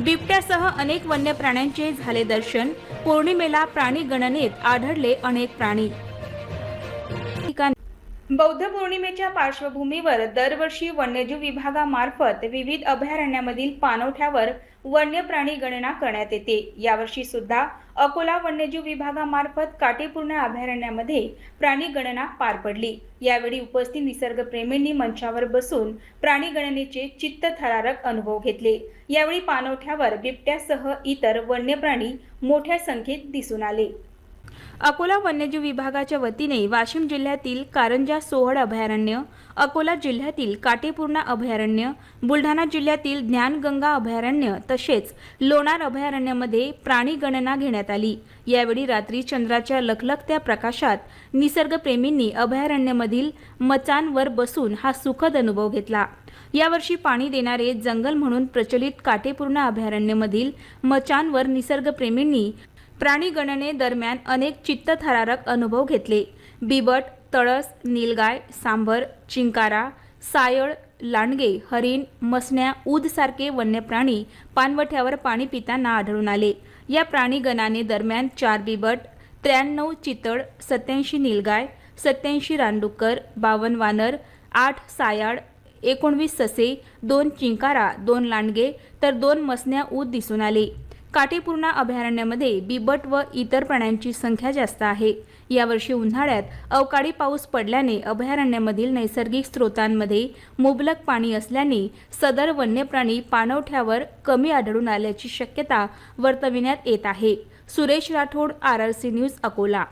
बिबट्यासह अनेक वन्य प्राण्यांचे झाले दर्शन. पौर्णिमेला प्राणी गणनेत आढळले अनेक प्राणी. बौद्ध पौर्णिमेच्या पार्श्वभूमीवर दरवर्षी वन्यजीव विभागामार्फत विविध अभयारण्यामधील पाणवठ्यावर वन्य प्राणी गणना करण्यात येते. यावर्षी सुद्धा अकोला वन्यजीव विभागामार्फत काटेपूर्ण अभयारण्यामध्ये प्राणी गणना पार पडली. यावेळी उपस्थित निसर्गप्रेमींनी मंचावर बसून प्राणी गणनेचे चित्तथरारक अनुभव घेतले. यावेळी पाणवठ्यावर बिबट्यासह इतर वन्य प्राणी मोठ्या संख्येत दिसून आले. अकोला वन्यजीव विभागाच्या वतीने वाशिम जिल्ह्यातील कारंजा सोहळ अभयारण्य अकोला जिल्ह्यातील काटेपूर्णा अभयारण्य बुलढाणा जिल्ह्यातील ज्ञानगंगा अभयारण्य तसेच लोणार अभयारण्यामध्ये प्राणी गणना घेण्यात आली. यावेळी रात्री चंद्राच्या लखलखत्या प्रकाशात निसर्गप्रेमींनी अभयारण्यामधील मचांवर बसून हा सुखद अनुभव घेतला. यावर्षी पाणी देणारे जंगल म्हणून प्रचलित काटेपूर्णा अभयारण्यमधील मचांवर निसर्गप्रेमींनी प्राणीगणनेदरम्यान दरम्यान अनेक चित्तथरारक अनुभव घेतले. बिबट तळस नीलगाय सांभर चिंकारा सायळ लांडगे हरिण मसण्या ऊदसारखे वन्यप्राणी वन्य प्राणी पानवठ्यावर पाणी पिताना आढळून आले. या प्राणीगणाने दरम्यान चार बिबट त्र्याण्णव चितळ सत्याऐंशी नीलगाय सत्याऐंशी रानडुक्कर बावन्न वानर आठ सायाळ एकोणवीस ससे दोन चिंकारा दोन लांडगे तर दोन मसण्या ऊद दिसून आले. काटेपूर्णा अभयारण्यामध्ये बिबट व इतर प्राण्यांची संख्या जास्त आहे. यावर्षी उन्हाळ्यात अवकाळी पाऊस पडल्याने अभयारण्यामधील नैसर्गिक स्रोतांमध्ये मुबलक पाणी असल्याने सदर वन्यप्राणी पाणवठ्यावर कमी आढळून आल्याची शक्यता वर्तविण्यात येत आहे. Suresh Rathod R R C news Akola.